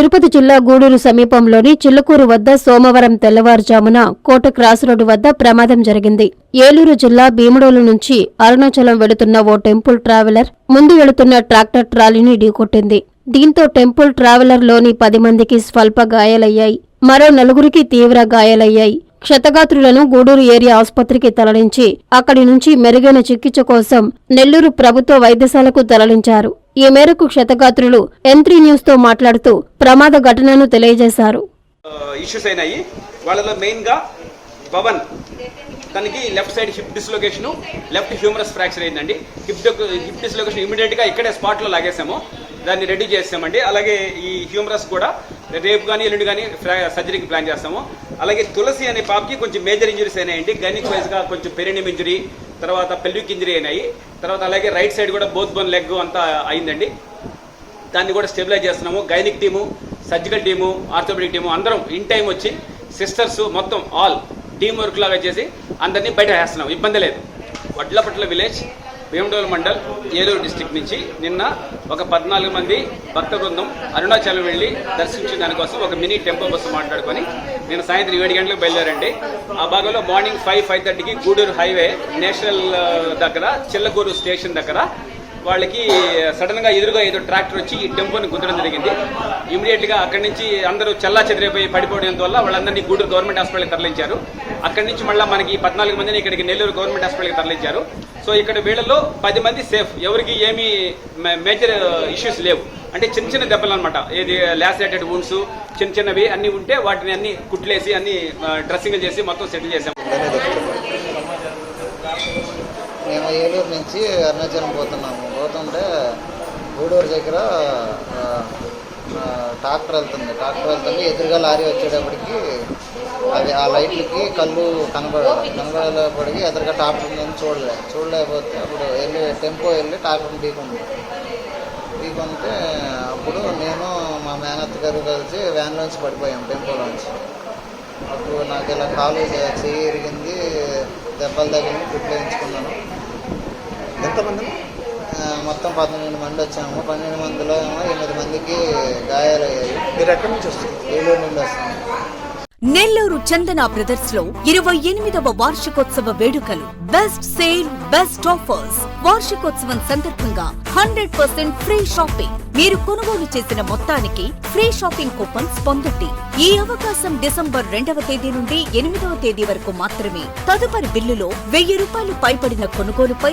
తిరుపతి జిల్లా గూడూరు సమీపంలోని చిల్లకూరు వద్ద సోమవారం తెల్లవారుజామున కోట క్రాస్ రోడ్డు వద్ద ప్రమాదం జరిగింది. ఏలూరు జిల్లా భీముడోలు నుంచి అరుణాచలం వెళుతున్న ఓ టెంపుల్ ట్రావెలర్ ముందు వెళుతున్న ట్రాక్టర్ ట్రాలీని ఢీకొట్టింది. దీంతో టెంపుల్ ట్రావెలర్లోని పది మందికి స్వల్ప గాయాలయ్యాయి. మరో నలుగురికి తీవ్ర గాయాలయ్యాయి. క్షతగాత్రులను గూడూరు ఏరియా ఆసుపత్రికి తరలించి అక్కడి నుంచి మెరుగైన చికిత్స కోసం నెల్లూరు ప్రభుత్వ వైద్యశాలకు తరలించారు. ఈ మేరకు క్షతగాత్రులు ఎంత్రీ న్యూస్తో మాట్లాడుతూ ప్రమాద ఘటనను తెలియజేశారు. ఇష్యూస్ అయినాయి. వాళ్ళలో పవన్ తనకి left side hip dislocation left humerus fracture అయిందండి. హిప్ హిప్ డిస్లొకేషన్ ఇమీడియట్గా ఇక్కడే స్పాట్లో లాగేసాము. దాన్ని రెడీ చేసామండి. అలాగే ఈ హ్యూమరస్ కూడా రేపు కానీ ఎల్లుండి కానీ సర్జరీకి ప్లాన్ చేస్తాము. అలాగే తులసి అనే పాపకి కొంచెం మేజర్ ఇంజురీస్ అయినాయండి. గైనిక్ వైజ్గా కొంచెం పెరినిమ్ ఇంజురీ తర్వాత పెల్విక్ ఇంజరీ అయినాయి. తర్వాత అలాగే రైట్ సైడ్ కూడా బోత్ బోన్ లెగ్ అంతా అయిందండి. దాన్ని కూడా స్టెబిలైజ్ చేస్తున్నాము. Gynaec team surgical team orthopaedic team అందరం ఇన్ టైం వచ్చి సిస్టర్స్ మొత్తం ఆల్ టీం వర్క్ లాగా చేసి అందరినీ బయట వేస్తున్నాం. ఇబ్బంది లేదు. వడ్లపట్ల విలేజ్ భీమడోల్ మండల్ ఏలూరు డిస్టిక్ నుంచి నిన్న ఒక పద్నాలుగు మంది భక్త బృందం అరుణాచలం వెళ్ళి దర్శించిన దానికోసం ఒక మినీ టెంపో బస్సు మాట్లాడుకొని నేను సాయంత్రం ఏడు గంటలకు బయలుదేరండి. ఆ భాగంలో మార్నింగ్ ఫైవ్ ఫైవ్ థర్టీకి గూడూరు హైవే నేషనల్ దగ్గర చిల్లగూరు స్టేషన్ దగ్గర వాళ్ళకి సడన్గా ఎదురుగా ఏదో ట్రాక్టర్ వచ్చి ఈ టెంపోని గుద్దడం జరిగింది. ఇమీడియట్గా అక్కడి నుంచి అందరూ చల్లా చెదిరిపోయి పడిపోవడం వల్ల వాళ్ళందరినీ గూడూరు గవర్నమెంట్ హాస్పిటల్కి తరలించారు. అక్కడి నుంచి మళ్ళీ మనకి పద్నాలుగు మందిని ఇక్కడికి నెల్లూరు గవర్నమెంట్ హాస్పిటల్కి తరలించారు. సో ఇక్కడ వీళ్ళలో పది మంది సేఫ్. ఎవరికి ఏమీ మేజర్ ఇష్యూస్ లేవు. అంటే చిన్న చిన్న దెబ్బలు అనమాట ఏది లాసిరేటెడ్ వూన్స్ చిన్న చిన్నవి అన్ని ఉంటే వాటిని అన్ని కుట్లేసి అన్ని డ్రెస్సింగ్ చేసి మొత్తం సెటిల్ చేసాం మేము ఏలూరు నుంచి అరుణాచలం పోతున్నాము. గూడూరు దగ్గర ట్రాక్టర్ వెళ్తుంది. ట్రాక్టర్ వెళ్తుంది ఎదురుగా లారీ వచ్చేటప్పటికి అవి ఆ లైట్లకి కళ్ళు కనబడ కనబడలేపటికి ఎదురుగా ట్రాక్టర్ ఉందని చూడలే. చూడలేకపోతే అప్పుడు వెళ్ళి టెంపో వెళ్ళి ట్రాక్టర్ ఢీకుంది ఢీకొంటే అప్పుడు నేను మా మేనత్ గారు కలిసి వ్యాన్లోంచి పడిపోయాం టెంపోలోంచి అప్పుడు నాకు ఇలా కాలు చెయ్యి ఇరిగింది దెబ్బలు తగిలి గుడ్లు వేయించుకున్నాను. ఎంతమంది? మొత్తం పన్నెండు మంది వచ్చాము. పన్నెండు మందిలో ఏమో ఎనిమిది మందికి గాయాలయ్యాయి. మీరు ఎక్కడి నుంచి వస్తారు ఏలూరు నుండి వస్తాము నెల్లూరు చందన బ్రదర్స్లో ఇరవై ఎనిమిదవ వార్షికోత్సవ వేడుకలు. Best sale best offers. వార్షికోత్సవం సందర్భంగా హండ్రెడ్ పర్సెంట్ ఫ్రీ షాపింగ్. మీరు కొనుగోలు చేసిన మొత్తానికి ఫ్రీ షాపింగ్ కూపన్స్ పొందండి. ఈ అవకాశం డిసెంబర్ రెండవ తేదీ నుండి ఎనిమిదవ తేదీ వరకు మాత్రమే. తదుపరి బిల్లులో వెయ్యి రూపాయలు పైబడిన కొనుగోలుపై